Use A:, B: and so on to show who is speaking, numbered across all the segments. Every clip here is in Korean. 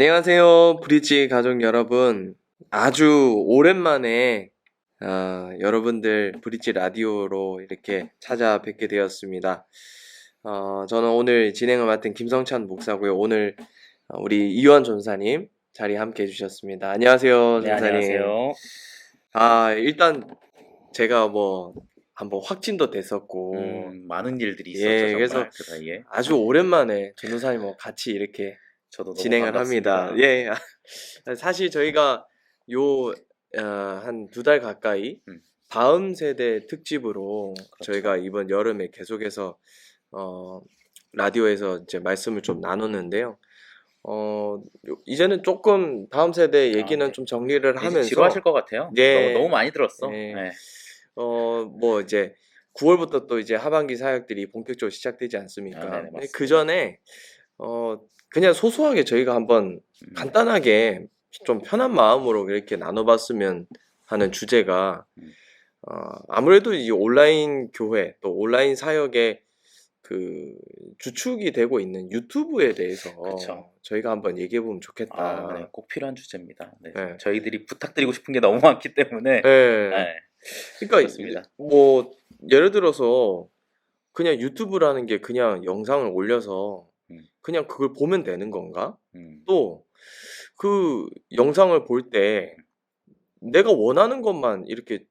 A: 안녕하세요, 브릿지 가족 여러분. 아주 오랜만에 어, 여러분들 브릿지 라디오로 이렇게 찾아뵙게 되었습니다. 어, 저는 오늘 진행을 맡은 김성찬 목사고요. 오늘 어, 우리 이원 전사님 자리에 함께 해주셨습니다. 안녕하세요,
B: 네,
A: 전사님.
B: 안녕하세요.
A: 아, 일단 제가 뭐 한번 확진도 됐었고
B: 음, 많은 일들이
A: 예,
B: 있었죠, 정말
A: 그래서
B: 그.
A: 아주 오랜만에 전도사님과 같이 이렇게
B: 저도
A: 진행을
B: 반갑습니다.
A: 합니다. 예. 사실 저희가 요 한 두달 가까이
B: 음.
A: 다음 세대 특집으로
B: 그렇죠.
A: 저희가 이번 여름에 계속해서 어 라디오에서 이제 말씀을 좀 나눴는데요. 어 요- 이제는 조금 다음 세대 얘기는
B: 네.
A: 좀 정리를 하면서
B: 지루하실 것 같아요.
A: 예.
B: 너무, 너무 많이 들었어.
A: 예.
B: 네.
A: 어뭐 이제 9월부터 또 이제 하반기 사역들이 본격적으로 시작되지 않습니까?
B: 아, 네네, 맞습니다.
A: 그 전에 어 그냥 소소하게 저희가 한번
B: 음,
A: 간단하게 좀 편한 마음으로 이렇게 나눠봤으면 하는 주제가
B: 음.
A: 어, 아무래도 이 온라인 교회 또 온라인 사역의 그 주축이 되고 있는 유튜브에 대해서
B: 그쵸.
A: 저희가 한번 얘기해 보면 좋겠다.
B: 아, 네, 꼭 필요한 주제입니다. 네.
A: 네.
B: 저희들이 부탁드리고 싶은 게 너무 많기 때문에.
A: 네.
B: 네.
A: 그러니까
B: 좋습니다.
A: 뭐 예를 들어서 그냥 유튜브라는 게 그냥 영상을 올려서
B: 음.
A: 그냥 그걸 보면 되는 건가?
B: 음,
A: 또그 영상을 볼 때 내가 원하는 것만 이렇게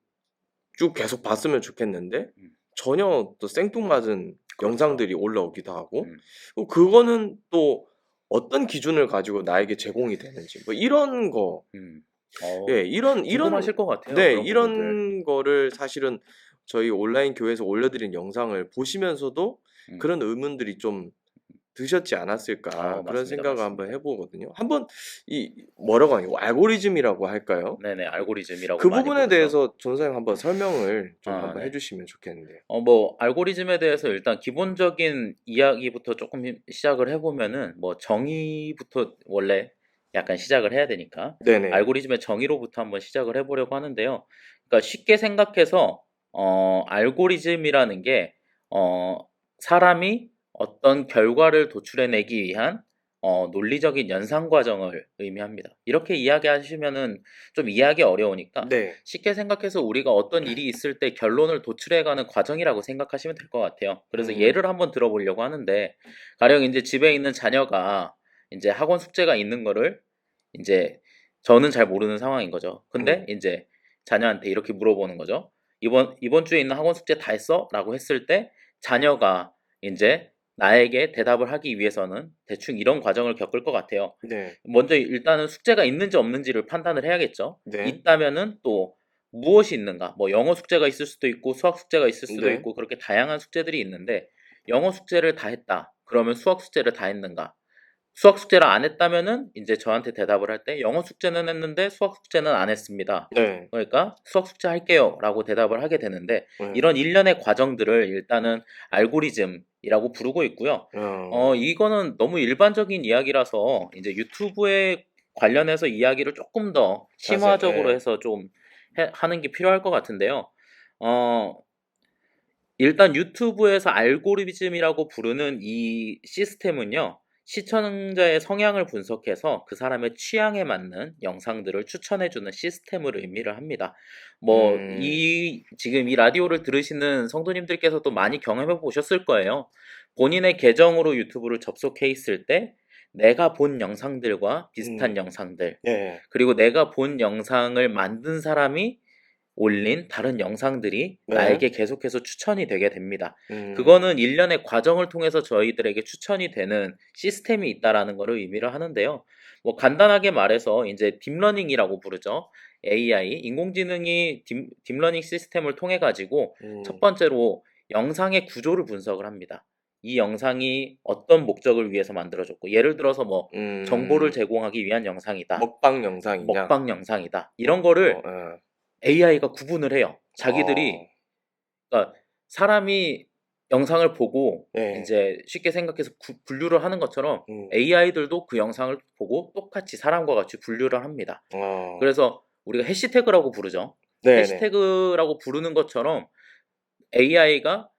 A: 쭉 계속 봤으면 좋겠는데
B: 음.
A: 전혀 또 생뚱맞은 영상들이 올라오기도 하고
B: 음.
A: 또 그거는 또 어떤 기준을 가지고 나에게 제공이 되는지 뭐 이런 거
B: 음. 어,
A: 예, 이런 이런
B: 궁금하실 것 같아요.
A: 네, 이런
B: 부분들.
A: 거를 사실은 저희 온라인 교회에서 올려드린 영상을 보시면서도
B: 음.
A: 그런 의문들이 좀 드셨지 않았을까
B: 아,
A: 그런
B: 맞습니다,
A: 생각을
B: 맞습니다.
A: 한번 해보거든요. 한번 이 뭐라고 하냐 알고리즘이라고 할까요?
B: 네네, 알고리즘이라고
A: 그 부분에. 대해서 전사님 한번 설명을 좀
B: 아,
A: 한번
B: 네.
A: 해주시면 좋겠는데요.
B: 어, 뭐, 알고리즘에 대해서 일단 기본적인 이야기부터 조금 시작을 해보면은, 뭐, 정의부터 원래 약간 시작을 해야 되니까,
A: 네네.
B: 알고리즘의 정의로부터 한번 시작을 해보려고 하는데요. 그러니까 쉽게 생각해서, 어, 알고리즘이라는 게, 어, 사람이 어떤 결과를 도출해내기 위한 어, 논리적인 연상 과정을 의미합니다. 이렇게 이야기하시면은 좀 이해하기 어려우니까
A: 네.
B: 쉽게 생각해서 우리가 어떤 일이 있을 때 결론을 도출해가는 과정이라고 생각하시면 될 것 같아요. 그래서
A: 음.
B: 예를 한번 들어보려고 하는데, 가령 이제 집에 있는 자녀가 이제 학원 숙제가 있는 거를 이제 저는 잘 모르는 상황인 거죠. 근데 이제 자녀한테 이렇게 물어보는 거죠. 이번 이번 주에 있는 학원 숙제 다 했어? 라고 했을 때 자녀가 이제 나에게 대답을 하기 위해서는 대충 이런 과정을 겪을 것 같아요.
A: 네.
B: 먼저 일단은 숙제가 있는지 없는지를 판단을 해야겠죠.
A: 네.
B: 있다면은 또 무엇이 있는가? 뭐 영어 숙제가 있을 수도 있고 수학 숙제가 있을 수도
A: 네.
B: 있고 그렇게 다양한 숙제들이 있는데 영어 숙제를 다 했다. 그러면 수학 숙제를 다 했는가? 수학 숙제를 안 했다면은 이제 저한테 대답을 할 때 영어 숙제는 했는데 수학 숙제는 안 했습니다.
A: 네.
B: 그러니까 수학 숙제 할게요라고 대답을 하게 되는데
A: 네.
B: 이런 일련의 과정들을 일단은 알고리즘 이라고 부르고 있고요.
A: 어,
B: 어, 이거는 너무 일반적인 이야기라서 이제 유튜브에 관련해서 이야기를 조금 더 심화적으로.
A: 네.
B: 해서 좀 해- 하는 게 필요할 것 같은데요. 어, 일단 유튜브에서 알고리즘이라고 부르는 이 시스템은요, 시청자의 성향을 분석해서 그 사람의 취향에 맞는 영상들을 추천해주는 시스템을 의미를 합니다. 뭐,
A: 음.
B: 이, 지금 이 라디오를 들으시는 성도님들께서도 많이 경험해 보셨을 거예요. 본인의 계정으로 유튜브를 접속해 있을 때, 내가 본 영상들과 비슷한
A: 음.
B: 영상들,
A: 네.
B: 그리고 내가 본 영상을 만든 사람이 올린 다른 영상들이
A: 네.
B: 나에게 계속해서 추천이 되게 됩니다.
A: 음.
B: 그거는 일련의 과정을 통해서 저희들에게 추천이 되는 시스템이 있다라는 것을 의미를 하는데요. 뭐 간단하게 말해서 이제 딥러닝이라고 부르죠. AI 인공지능이 딥, 딥러닝 시스템을 통해 가지고
A: 음.
B: 첫 번째로 영상의 구조를 분석을 합니다. 이 영상이 어떤 목적을 위해서 만들어졌고 예를 들어서 뭐
A: 음.
B: 정보를 제공하기 위한 영상이다.
A: 먹방 영상이냐?
B: 먹방 영상이다. 이런 거를
A: 어, 어.
B: AI가 구분을 해요. 자기들이
A: 어.
B: 그러니까 사람이 영상을 보고
A: 네.
B: 이제 쉽게 생각해서 구- 분류를 하는 것처럼
A: 음.
B: AI들도 그 영상을 보고 똑같이 사람과 같이 분류를 합니다.
A: 어.
B: 그래서 우리가 해시태그라고 부르죠.
A: 네네.
B: 해시태그라고 부르는 것처럼 AI가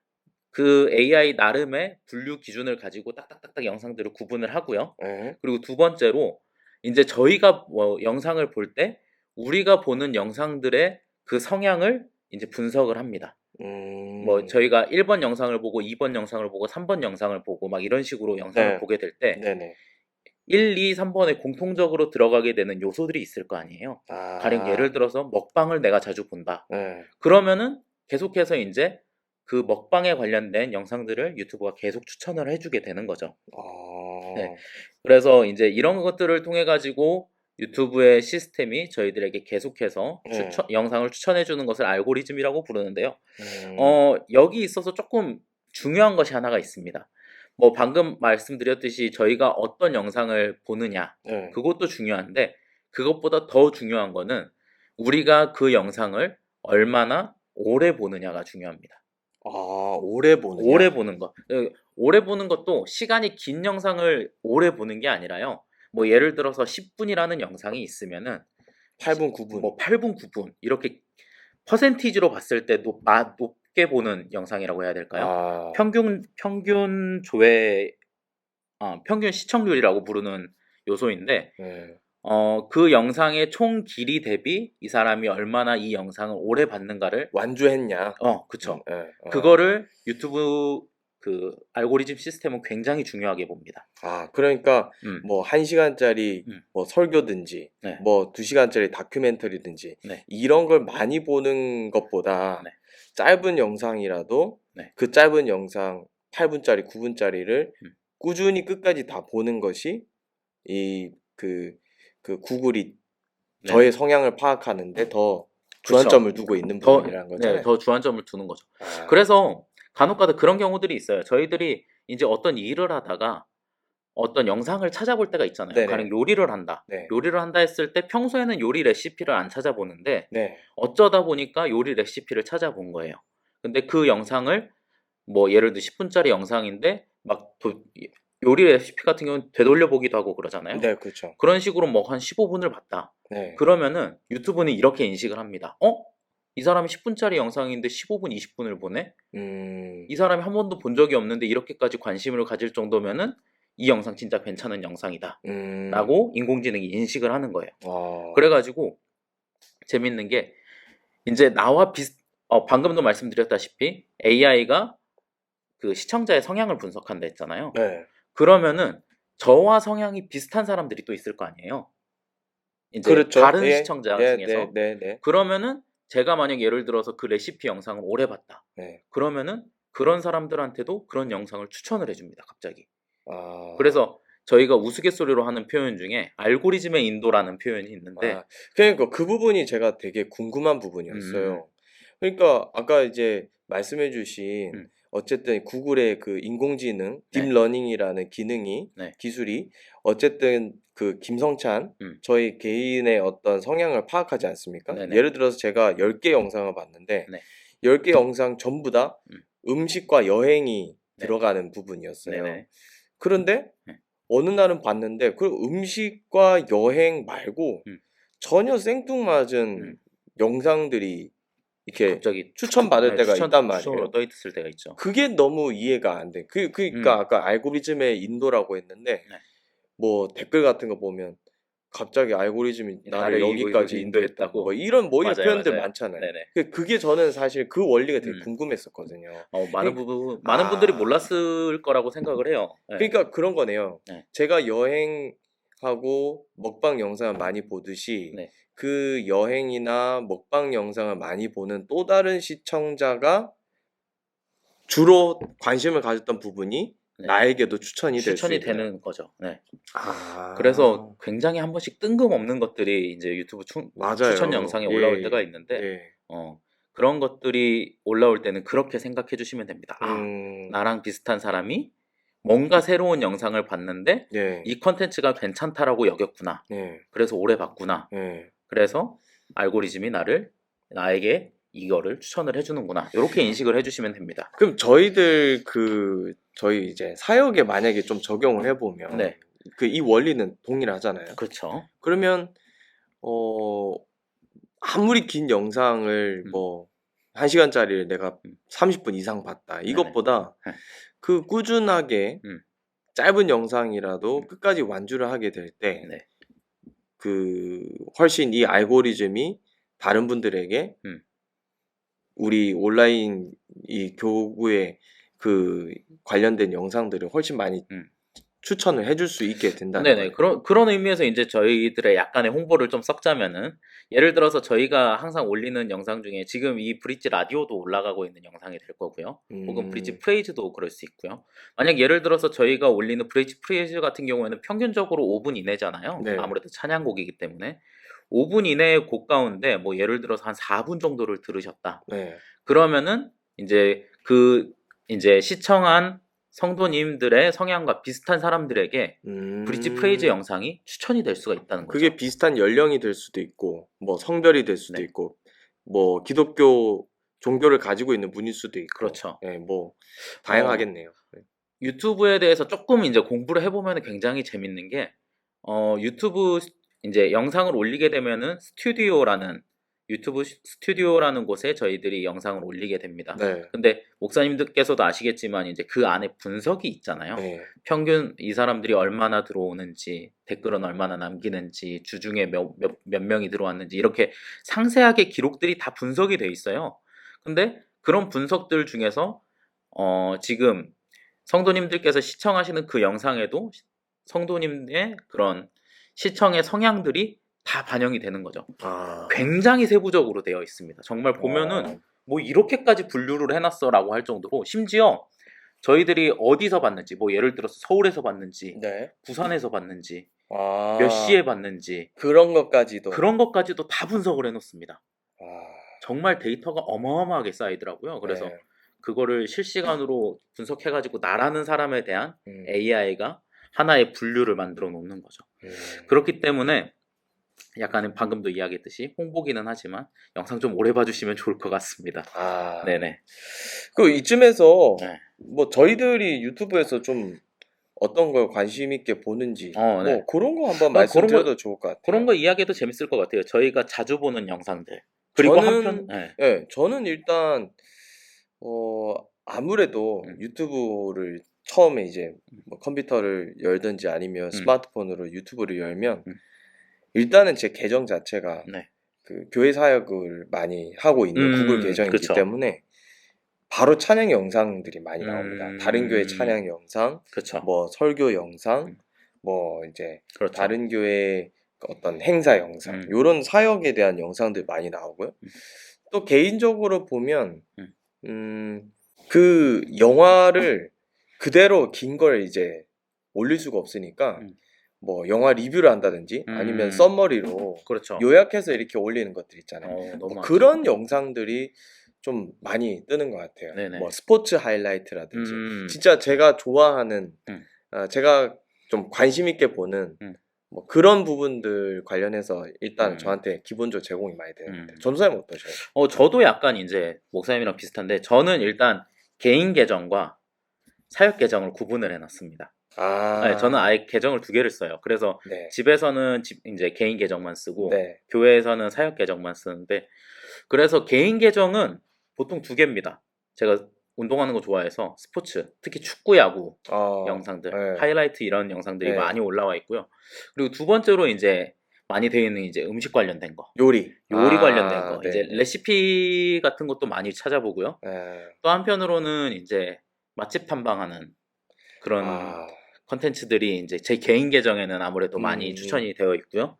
B: 그 AI 나름의 분류 기준을 가지고 딱딱딱딱 영상들을 구분을 하고요.
A: 네.
B: 그리고 두 번째로 이제 저희가 뭐 영상을 볼 때 우리가 보는 영상들의 그 성향을 이제 분석을 합니다.
A: 음.
B: 뭐 저희가 1번 영상을 보고 2번 영상을 보고 3번 영상을 보고 막 이런 식으로 영상을
A: 네.
B: 보게 될때
A: 네네.
B: 1, 2, 3번에 공통적으로 들어가게 되는 요소들이 있을 거 아니에요.
A: 아.
B: 가령 예를 들어서 먹방을 내가 자주 본다.
A: 네.
B: 그러면은 계속해서 이제 그 먹방에 관련된 영상들을 유튜브가 계속 추천을 해주게 되는 거죠.
A: 아.
B: 네. 그래서 이제 이런 것들을 통해 가지고 유튜브의 시스템이 저희들에게 계속해서
A: 네.
B: 추천, 영상을 추천해 주는 것을 알고리즘이라고 부르는데요.
A: 음.
B: 어, 여기 있어서 조금 중요한 것이 하나가 있습니다. 뭐 방금 말씀드렸듯이 저희가 어떤 영상을 보느냐
A: 네.
B: 그것도 중요한데 그것보다 더 중요한 거는 우리가 그 영상을 얼마나 오래 보느냐가 중요합니다.
A: 아 오래 보는.
B: 오래 보는 거. 어, 오래 보는 것도 시간이 긴 영상을 오래 보는 게 아니라요. 뭐 예를 들어서 10분이라는 영상이 있으면은
A: 8분 9분.
B: 뭐 8분, 9분 이렇게 퍼센티지로 봤을 때 높, 아, 높게 보는 영상이라고 해야 될까요?
A: 아.
B: 평균 평균 조회 아, 평균 시청률이라고 부르는 요소인데
A: 네.
B: 어, 그 영상의 총 길이 대비 이 사람이 얼마나 이 영상을 오래 봤는가를
A: 완주했냐.
B: 어, 그쵸.
A: 네. 어.
B: 그거를 유튜브 그 알고리즘 시스템은 굉장히 중요하게 봅니다.
A: 아 그러니까
B: 음.
A: 뭐 1시간짜리
B: 음.
A: 뭐 설교든지
B: 네.
A: 뭐 2시간짜리 다큐멘터리든지
B: 네.
A: 이런 걸 많이 보는 것보다
B: 네.
A: 짧은 영상이라도
B: 네.
A: 그 짧은 영상 8분짜리 9분짜리를
B: 음.
A: 꾸준히 끝까지 다 보는 것이 이그그 구글이
B: 네.
A: 저의 성향을 파악하는데 더
B: 그쵸.
A: 주안점을 두고 있는
B: 더,
A: 부분이라는 거잖아요.
B: 네, 더 주안점을 두는 거죠.
A: 아,
B: 그래서 간혹가다 그런 경우들이 있어요. 저희들이 이제 어떤 일을 하다가 어떤 영상을 찾아볼 때가 있잖아요.
A: 네네.
B: 가령 요리를 한다.
A: 네.
B: 요리를 한다 했을 때 평소에는 요리 레시피를 안 찾아보는데
A: 네.
B: 어쩌다 보니까 요리 레시피를 찾아본 거예요. 근데 그 영상을 뭐 예를 들어 10분짜리 영상인데 막 도- 요리 레시피 같은 경우는 되돌려 보기도 하고 그러잖아요.
A: 네, 그렇죠.
B: 그런 식으로 뭐 한 15분을 봤다.
A: 네.
B: 그러면은 유튜브는 이렇게 인식을 합니다. 어? 이 사람이 10분짜리 영상인데 15분, 20분을 보네?
A: 음.
B: 이 사람이 한 번도 본 적이 없는데 이렇게까지 관심을 가질 정도면은 이 영상 진짜 괜찮은 영상이다.
A: 음.
B: 라고 인공지능이 인식을 하는 거예요.
A: 아.
B: 그래가지고 재밌는 게 이제 나와 비슷, 어, 방금도 말씀드렸다시피 AI가 그 시청자의 성향을 분석한다 했잖아요.
A: 네.
B: 그러면은 저와 성향이 비슷한 사람들이 또 있을 거 아니에요. 이제
A: 그렇죠.
B: 다른
A: 예.
B: 시청자
A: 네,
B: 중에서
A: 네, 네, 네.
B: 그러면은 제가 만약 예를 들어서 그 레시피 영상을 오래 봤다.
A: 네.
B: 그러면은 그런 사람들한테도 그런 영상을 추천을 해줍니다. 갑자기.
A: 아.
B: 그래서 저희가 우스갯소리로 하는 표현 중에 알고리즘의 인도라는 표현이 있는데
A: 아, 그러니까 그 부분이 제가 되게 궁금한 부분이었어요.
B: 음.
A: 그러니까 아까 이제 말씀해주신
B: 음.
A: 어쨌든 구글의 그 인공지능
B: 네.
A: 딥러닝이라는 기능이
B: 네.
A: 기술이 어쨌든 그 김성찬
B: 음.
A: 저희 개인의 어떤 성향을 파악하지 않습니까?
B: 네네.
A: 예를 들어서 제가 10개 영상을 봤는데
B: 네.
A: 10개 영상 전부 다
B: 음.
A: 음식과 여행이
B: 네.
A: 들어가는 부분이었어요.
B: 네네.
A: 그런데
B: 네.
A: 어느 날은 봤는데 그 음식과 여행 말고
B: 음.
A: 전혀 생뚱맞은
B: 음.
A: 영상들이 이렇게
B: 갑자기
A: 추천 받을
B: 네,
A: 때가
B: 추천-
A: 있단 말이에요.
B: 추천으로 떠 있을 때가 있죠.
A: 그게 너무 이해가 안 돼. 그 그러니까
B: 음.
A: 아까 알고리즘의 인도라고 했는데
B: 네.
A: 뭐 댓글 같은 거 보면 갑자기 알고리즘이 나를
B: 나를
A: 여기까지 인도했다고. 뭐 이런 뭐 이런
B: 맞아요,
A: 표현들
B: 맞아요.
A: 많잖아요.
B: 네네.
A: 그- 그게 저는 사실 그 원리가 되게
B: 음.
A: 궁금했었거든요.
B: 어, 많은
A: 그러니까-
B: 부분 많은
A: 아.
B: 분들이 몰랐을 거라고 생각을 해요. 네.
A: 그러니까 그런 거네요.
B: 네.
A: 제가 여행하고 먹방 영상을 많이 보듯이
B: 네.
A: 그 여행이나 먹방 영상을 많이 보는 또 다른 시청자가 주로 관심을 가졌던 부분이
B: 네.
A: 나에게도 추천이 될수
B: 추천이. 되는 거죠. 네.
A: 아.
B: 그래서 굉장히 한 번씩 뜬금없는 것들이 이제 유튜브 추. 추천 영상에
A: 예,
B: 올라올 때가 있는데
A: 예.
B: 어, 그런 것들이 올라올 때는 그렇게 생각해 주시면 됩니다. 아,
A: 음,
B: 나랑 비슷한 사람이 뭔가 새로운 영상을 봤는데
A: 예.
B: 이 컨텐츠가 괜찮다라고 여겼구나.
A: 예.
B: 그래서 오래 봤구나.
A: 예.
B: 그래서 알고리즘이 나를 나에게 이거를 추천을 해주는구나. 이렇게 인식을 해주시면 됩니다.
A: 그럼 저희들 그 저희 이제 사역에 만약에 좀 적용을 해보면
B: 네.
A: 그 이 원리는 동일하잖아요.
B: 그렇죠.
A: 그러면 어 아무리 긴 영상을
B: 음.
A: 뭐 1시간짜리를 내가
B: 음.
A: 30분 이상 봤다. 이것보다
B: 네.
A: 그 꾸준하게
B: 음.
A: 짧은 영상이라도 끝까지 완주를 하게 될때
B: 네.
A: 그 훨씬 이 알고리즘이 다른 분들에게
B: 음.
A: 우리 온라인 이 교구에 그 관련된 영상들을 훨씬 많이
B: 음.
A: 추천을 해줄 수 있게 된다는
B: 네네
A: 거예요.
B: 그런 그런 의미에서 이제 저희들의 약간의 홍보를 좀 섞자면은 예를 들어서 저희가 항상 올리는 영상 중에 지금 이 브릿지 라디오도 올라가고 있는 영상이 될 거고요. 혹은
A: 음,
B: 브릿지 프레이즈도 그럴 수 있고요. 만약 예를 들어서 저희가 올리는 브릿지 프레이즈 같은 경우에는 평균적으로 5분 이내잖아요.
A: 네.
B: 아무래도 찬양곡이기 때문에 5분 이내의 곡 가운데 뭐 예를 들어서 한 4분 정도를 들으셨다.
A: 네.
B: 그러면은 이제 그 이제 시청한 성도님들의 성향과 비슷한 사람들에게
A: 음,
B: 브릿지 프레이즈 영상이 추천이 될 수가 있다는 거죠.
A: 그게 비슷한 연령이 될 수도 있고 뭐 성별이 될 수도
B: 네.
A: 있고 뭐 기독교 종교를 가지고 있는 분일 수도 있고
B: 그렇죠.
A: 예, 뭐 다양하겠네요. 네.
B: 유튜브에 대해서 조금 이제 공부를 해보면 굉장히 재밌는 게 어, 유튜브 이제 영상을 올리게 되면은 스튜디오라는 유튜브 시- 스튜디오라는 곳에 저희들이 영상을 올리게 됩니다.
A: 네.
B: 근데 목사님들께서도 아시겠지만 이제 그 안에 분석이 있잖아요.
A: 네.
B: 평균 이 사람들이 얼마나 들어오는지 댓글은 얼마나 남기는지 주중에 몇, 몇, 몇 명이 들어왔는지 이렇게 상세하게 기록들이 다 분석이 돼 있어요. 근데 그런 분석들 중에서 어, 지금 성도님들께서 시청하시는 그 영상에도 성도님의 그런 시청의 성향들이 다 반영이 되는 거죠.
A: 아.
B: 굉장히 세부적으로 되어 있습니다. 정말 보면은
A: 어.
B: 뭐 이렇게까지 분류를 해놨어라고 할 정도로 심지어 저희들이 어디서 봤는지 뭐 예를 들어서 서울에서 봤는지
A: 네.
B: 부산에서 봤는지
A: 아.
B: 몇 시에 봤는지
A: 그런 것까지도
B: 그런 것까지도 다 분석을 해놓습니다.
A: 아.
B: 정말 데이터가 어마어마하게 쌓이더라고요. 그래서
A: 네.
B: 그거를 실시간으로 분석해가지고 나라는 사람에 대한
A: 음.
B: AI가 하나의 분류를 만들어 놓는 거죠.
A: 음.
B: 그렇기 때문에 약간은 방금도 이야기했듯이 홍보기는 하지만 영상 좀 오래 봐주시면 좋을 것 같습니다.
A: 아.
B: 네네.
A: 그 이쯤에서
B: 네.
A: 뭐 저희들이 유튜브에서 좀 어떤 걸 관심 있게 보는지
B: 어, 네.
A: 뭐 그런 거 한번
B: 어,
A: 말씀드려도
B: 그런
A: 좋을 것 같아요.
B: 그런 거 이야기해도 재밌을 것 같아요. 저희가 자주 보는 영상들. 그리고
A: 저는-
B: 한편, 네.
A: 예, 저는 일단 어 아무래도
B: 음.
A: 유튜브를 처음에 이제 뭐 컴퓨터를 열든지 아니면 스마트폰으로 유튜브를 열면
B: 음.
A: 일단은 제 계정 자체가
B: 네.
A: 그 교회 사역을 많이 하고 있는
B: 음,
A: 구글 계정이기
B: 그쵸.
A: 때문에 바로 찬양 영상들이 많이 나옵니다.
B: 음.
A: 다른 교회 찬양 영상,
B: 그렇죠.
A: 뭐 설교 영상,
B: 음.
A: 뭐 이제
B: 그렇죠.
A: 다른 교회 어떤 행사 영상
B: 음.
A: 이런 사역에 대한 영상들 많이 나오고요.
B: 음.
A: 또 개인적으로 보면
B: 음.
A: 음, 그 영화를 그대로 긴 걸 이제 올릴 수가 없으니까
B: 음.
A: 뭐 영화 리뷰를 한다든지 아니면
B: 음.
A: 썸머리로
B: 그렇죠.
A: 요약해서 이렇게 올리는 것들 있잖아요.
B: 어,
A: 뭐. 그런 영상들이 좀 많이 뜨는 것 같아요.
B: 네네.
A: 뭐 스포츠 하이라이트라든지
B: 음,
A: 진짜 제가 좋아하는
B: 음.
A: 아, 제가 좀 관심 있게 보는
B: 음.
A: 뭐 그런 부분들 관련해서 일단
B: 음.
A: 저한테 기본적으로 제공이 많이 되는 것
B: 음.
A: 전사님 어떠셔요?
B: 어, 저도 약간 이제 목사님이랑 비슷한데 저는 일단 개인 계정과 사역 계정을 구분을 해놨습니다.
A: 아,
B: 네, 저는 아예 계정을 두 개를 써요. 그래서
A: 네.
B: 집에서는 집- 이제 개인 계정만 쓰고
A: 네.
B: 교회에서는 사역 계정만 쓰는데 그래서 개인 계정은 보통 두 개입니다. 제가 운동하는 거 좋아해서 스포츠, 특히 축구, 야구
A: 어,
B: 영상들,
A: 네.
B: 하이라이트 이런 영상들이
A: 네.
B: 많이 올라와 있고요. 그리고 두 번째로 이제 많이 되어 있는 이제 음식 관련된 거,
A: 요리.
B: 요리
A: 아,
B: 관련된 거,
A: 네.
B: 이제 레시피 같은 것도 많이 찾아보고요.
A: 네.
B: 또 한편으로는 이제 맛집 탐방하는 그런
A: 아,
B: 컨텐츠들이 이제 제 개인 계정에는 아무래도 많이
A: 음.
B: 추천이 되어 있고요.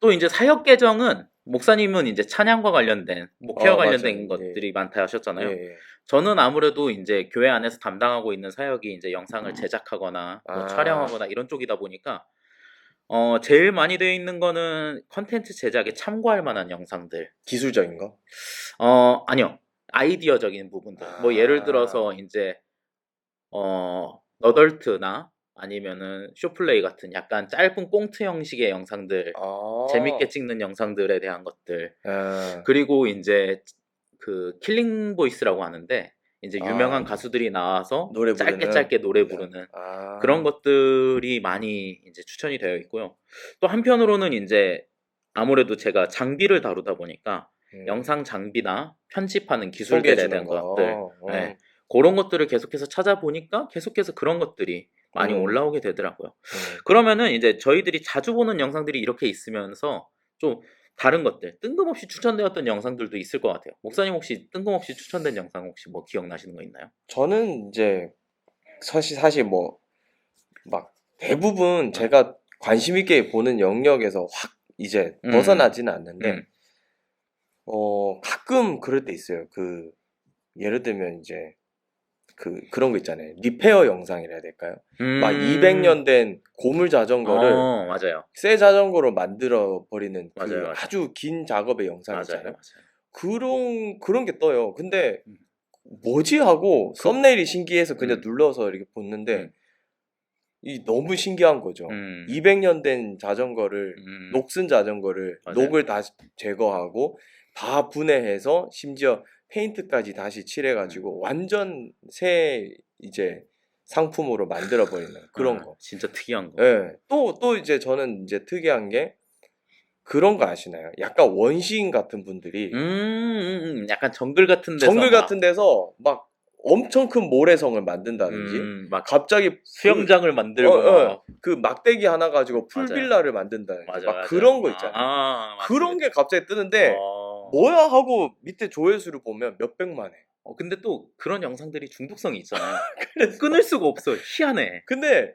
B: 또 이제 사역 계정은 목사님은 이제 찬양과 관련된 목회와
A: 어,
B: 관련된
A: 맞아요.
B: 것들이 많다 하셨잖아요.
A: 예, 예.
B: 저는 아무래도 이제 교회 안에서 담당하고 있는 사역이 이제 영상을 제작하거나 뭐
A: 아.
B: 촬영하거나 이런 쪽이다 보니까 어 제일 많이 되어 있는 거는 컨텐츠 제작에 참고할 만한 영상들.
A: 기술적인 거.
B: 어 아니요 아이디어적인 부분들. 뭐
A: 아.
B: 예를 들어서 이제 어 너덜트나 아니면은 쇼플레이 같은 약간 짧은 꽁트 형식의 영상들
A: 아.
B: 재밌게 찍는 영상들에 대한 것들
A: 아,
B: 그리고 이제 그 킬링 보이스라고 하는데 이제
A: 아.
B: 유명한 가수들이 나와서
A: 노래
B: 짧게
A: 부르는?
B: 짧게 노래 부르는
A: 아.
B: 그런 것들이 많이 이제 추천이 되어 있고요. 또 한편으로는 이제 아무래도 제가 장비를 다루다 보니까
A: 음.
B: 영상 장비나 편집하는 기술들에 대한
A: 거.
B: 것들
A: 어.
B: 네. 그런 것들을 계속해서 찾아보니까 계속해서 그런 것들이 많이
A: 음.
B: 올라오게 되더라고요.
A: 음.
B: 그러면은 이제 저희들이 자주 보는 영상들이 이렇게 있으면서 좀 다른 것들 뜬금없이 추천되었던 영상들도 있을 것 같아요. 목사님 혹시 뜬금없이 추천된 영상 혹시 뭐 기억나시는 거 있나요?
A: 저는 이제 사실 사실 뭐 막 대부분
B: 네.
A: 제가 관심 있게 보는 영역에서 확 이제
B: 음.
A: 벗어나지는 않는데
B: 음.
A: 어 가끔 그럴 때 있어요. 그 예를 들면 이제 그 그런 거 있잖아요. 리페어 영상이라 해야 될까요? 막
B: 음.
A: 200년 된 고물 자전거를
B: 어, 맞아요.
A: 새 자전거로 만들어 버리는 그
B: 맞아요, 맞아요.
A: 아주 긴 작업의 영상. 있잖아요. 그런 그런 게 떠요. 근데
B: 음.
A: 뭐지 하고 썸네일이 신기해서 그냥
B: 음.
A: 눌러서 이렇게 봤는데
B: 음.
A: 이 너무 신기한 거죠.
B: 음.
A: 200년 된 자전거를
B: 음.
A: 녹슨 자전거를
B: 맞아요.
A: 녹을 다 제거하고 다 분해해서 심지어 페인트까지 다시 칠해가지고
B: 음.
A: 완전 새 이제 상품으로 만들어 버리는 그런
B: 아,
A: 거.
B: 진짜 특이한 거.
A: 예. 또, 또 이제 저는 이제 특이한 게 그런 거 아시나요? 약간 원시인 같은 분들이
B: 음, 음, 음. 약간 정글 같은 데서
A: 정글
B: 막,
A: 같은 데서 막 엄청 큰 모래성을 만든다든지
B: 음, 막
A: 갑자기
B: 수영장을 만들고
A: 어, 어.
B: 막.
A: 그, 그 막대기 하나 가지고. 풀빌라를 만든다든지
B: 맞아,
A: 막
B: 맞아.
A: 그런 거 있잖아요.
B: 아, 맞아.
A: 그런 게 갑자기 뜨는데
B: 어.
A: 뭐야 하고 밑에 조회수를 보면 몇 백만 해.
B: 어, 근데 또 그런 영상들이 중독성이 있잖아요. 끊을 수가 없어. 희한해.
A: 근데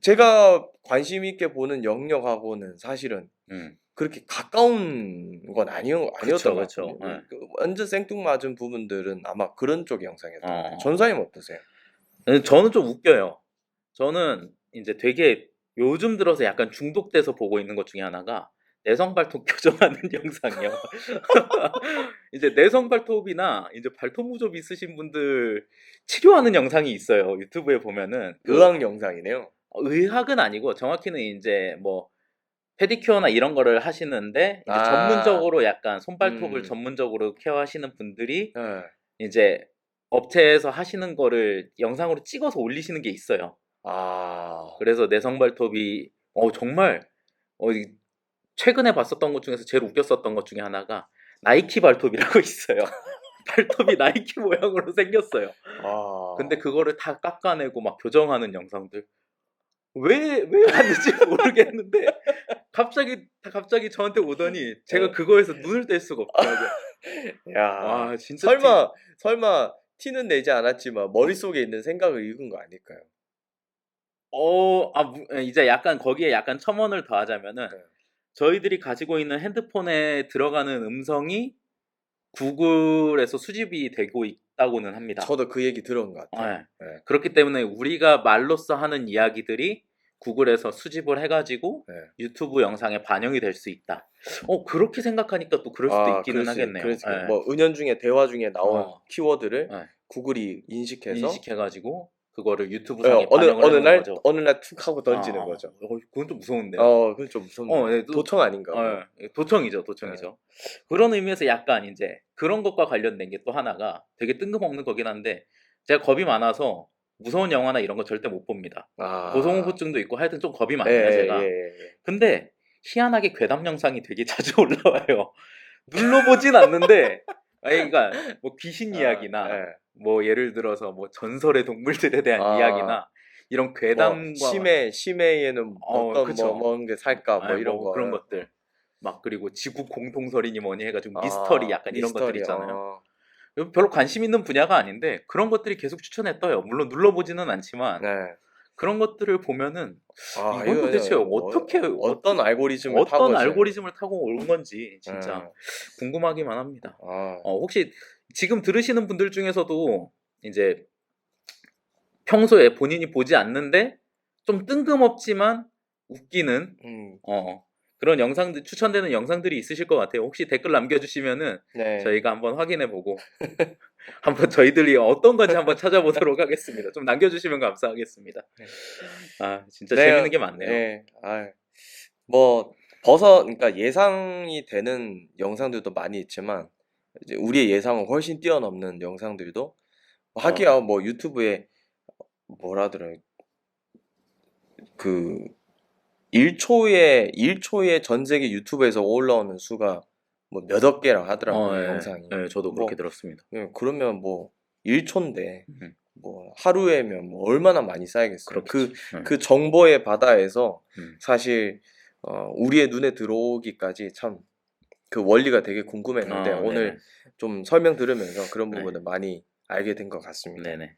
A: 제가 관심 있게 보는 영역하고는 사실은
B: 음.
A: 그렇게 가까운 건 아니었, 아니었던 것
B: 그쵸,
A: 같아요.
B: 네.
A: 그 완전 생뚱맞은 부분들은 아마 그런 쪽 영상이었던 것 같아요.
B: 어.
A: 전사님 어떠세요?
B: 근데 저는 좀 웃겨요. 저는 이제 되게 요즘 들어서 약간 중독돼서 보고 있는 것 중에 하나가 내성 발톱 교정하는 영상이요. 이제 내성 발톱이나 이제 발톱 무좀 있으신 분들 치료하는 영상이 있어요. 유튜브에 보면은 그
A: 의학 영상이네요.
B: 어, 의학은 아니고 정확히는 이제 뭐 페디큐어나 이런 거를 하시는데 이제
A: 아.
B: 전문적으로 약간 손발톱을
A: 음.
B: 전문적으로 케어하시는 분들이
A: 네.
B: 이제 업체에서 하시는 거를 영상으로 찍어서 올리시는 게 있어요.
A: 아,
B: 그래서 내성 발톱이 어 정말 어, 이- 최근에 봤었던 것 중에서 제일 웃겼었던 것 중에 하나가 나이키 발톱이라고 있어요. 발톱이 나이키 모양으로 생겼어요.
A: 아.
B: 근데 그거를 다 깎아내고 막 교정하는 영상들 왜 왜 하는지 모르겠는데 갑자기 갑자기 저한테 오더니 제가
A: 어.
B: 그거에서 눈을 뗄 수가 없더라고요.
A: 야,
B: 와 진짜
A: 설마 설마 티는 내지 않았지만 머릿속에 있는 생각을 읽은 거 아닐까요?
B: 어, 아, 무- 이제 약간 거기에 약간 첨언을 더하자면은
A: 네.
B: 저희들이 가지고 있는 핸드폰에 들어가는 음성이 구글에서 수집이 되고 있다고는 합니다.
A: 저도 그 얘기 들은 것 같아요.
B: 네.
A: 네.
B: 그렇기 때문에 우리가 말로써 하는 이야기들이 구글에서 수집을 해가지고
A: 네.
B: 유튜브 영상에 반영이 될 수 있다. 어 그렇게 생각하니까 또 그럴 수도
A: 아,
B: 있기는
A: 수-
B: 하겠네요. 네.
A: 뭐 은연 중에 대화 중에 나온
B: 어.
A: 키워드를
B: 네.
A: 구글이 인식해서
B: 인식해가지고 그거를 유튜브
A: 네,
B: 상에
A: 어느
B: 반영을
A: 어느
B: 해놓은
A: 날
B: 거죠.
A: 어느 날 툭 하고 던지는
B: 아,
A: 거죠.
B: 어, 그건 좀 무서운데요.
A: 어, 그건 좀 무섭네.
B: 어, 네, 또-
A: 도청 아닌가? 봐.
B: 어, 예. 도청이죠, 도청이죠. 그런 의미에서 약간 이제 그런 것과 관련된 게 또 하나가 되게 뜬금없는 거긴 한데 제가 겁이 많아서 무서운 영화나 이런 거 절대 못 봅니다.
A: 아.
B: 고소공포증도 있고 하여튼 좀 겁이 많아요,
A: 예,
B: 제가.
A: 예, 예.
B: 근데 희한하게 괴담 영상이 되게 자주 올라와요. 눌러보진 않는데, 아니, 그러니까 뭐 귀신 이야기나
A: 아, 예.
B: 뭐 예를 들어서 뭐 전설의 동물들에 대한
A: 아.
B: 이야기나 이런 괴담과
A: 뭐 심해 심해에는
B: 어,
A: 어떤
B: 그쵸.
A: 뭐 먹은 게 살까 뭐
B: 아니,
A: 이런
B: 뭐
A: 거
B: 그런 것들 막 그리고 지구 공통설이니 뭐니 해가지고
A: 아,
B: 미스터리 약간 이런 것들
A: 미스터리,
B: 있잖아요.
A: 어.
B: 별로 관심 있는 분야가 아닌데 그런 것들이 계속 추천해 떠요. 물론 눌러보지는 않지만
A: 네.
B: 그런 것들을 보면은
A: 아,
B: 이건 도대체
A: 뭐,
B: 어떻게
A: 어 떤 알고리즘을 타고
B: 어떤
A: 이제-
B: 알고리즘을 타고 온 건지 진짜
A: 네.
B: 궁금하기만 합니다.
A: 아,
B: 어, 혹시 지금 들으시는 분들 중에서도 이제 평소에 본인이 보지 않는데 좀 뜬금없지만 웃기는
A: 음,
B: 어, 그런 영상들 추천되는 영상들이 있으실 것 같아요. 혹시 댓글 남겨주시면은
A: 네.
B: 저희가 한번 확인해보고 한번 저희들이 어떤 건지 한번 찾아보도록 하겠습니다. 좀 남겨주시면 감사하겠습니다.
A: 네.
B: 아 진짜
A: 네,
B: 재밌는 게 많네요.
A: 네. 아, 뭐 버섯 그러니까 예상이 되는 영상들도 많이 있지만 이제 우리의 예상을 훨씬 뛰어넘는 영상들도 하기야
B: 어.
A: 뭐 유튜브에 뭐라더라 그 1초에 1초에 전 세계 유튜브에서 올라오는 수가 뭐 몇억 개라 하더라고요
B: 어, 예.
A: 영상이.
B: 예, 저도
A: 뭐,
B: 그렇게 들었습니다.
A: 예, 그러면 뭐 1초인데
B: 음.
A: 뭐 하루에면 뭐 얼마나 많이 쌓이겠어요. 그,
B: 그렇겠죠. 응.
A: 그 정보의 바다에서
B: 음.
A: 사실 어, 우리의 눈에 들어오기까지 참 그 원리가 되게 궁금했는데
B: 아,
A: 오늘
B: 네네.
A: 좀 설명 들으면서 그런
B: 네.
A: 부분을 많이 알게 된 것 같습니다.
B: 네네.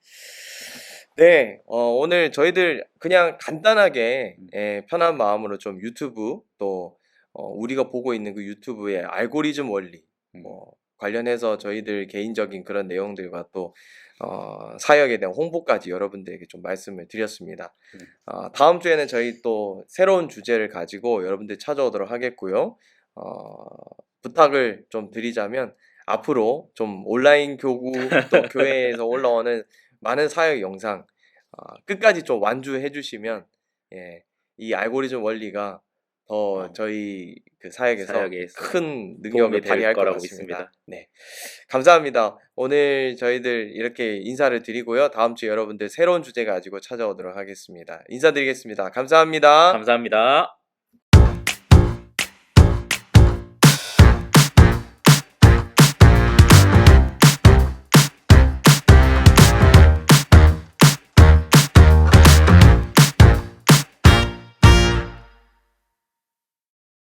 A: 네, 어, 오늘 저희들 그냥 간단하게
B: 음.
A: 예, 편한 마음으로 좀 유튜브 또 어, 우리가 보고 있는 그 유튜브의 알고리즘 원리
B: 음.
A: 뭐 관련해서 저희들 개인적인 그런 내용들과 또 어, 사역에 대한 홍보까지 여러분들에게 좀 말씀을 드렸습니다.
B: 음.
A: 어, 다음 주에는 저희 또 새로운 주제를 가지고 여러분들 찾아오도록 하겠고요. 어, 부탁을 좀 드리자면 앞으로 좀 온라인 교구 또 교회에서 올라오는 많은 사역 영상 어, 끝까지 좀 완주해 주시면 예, 이 알고리즘 원리가 더
B: 어.
A: 저희 그 사역에서
B: 사역에서
A: 큰 능력을
B: 될
A: 발휘할 것
B: 거라고. 믿습니다.
A: 네, 감사합니다. 오늘 저희들 이렇게 인사를 드리고요. 다음 주 여러분들 새로운 주제 가지고 찾아오도록 하겠습니다. 인사드리겠습니다. 감사합니다.
B: 감사합니다.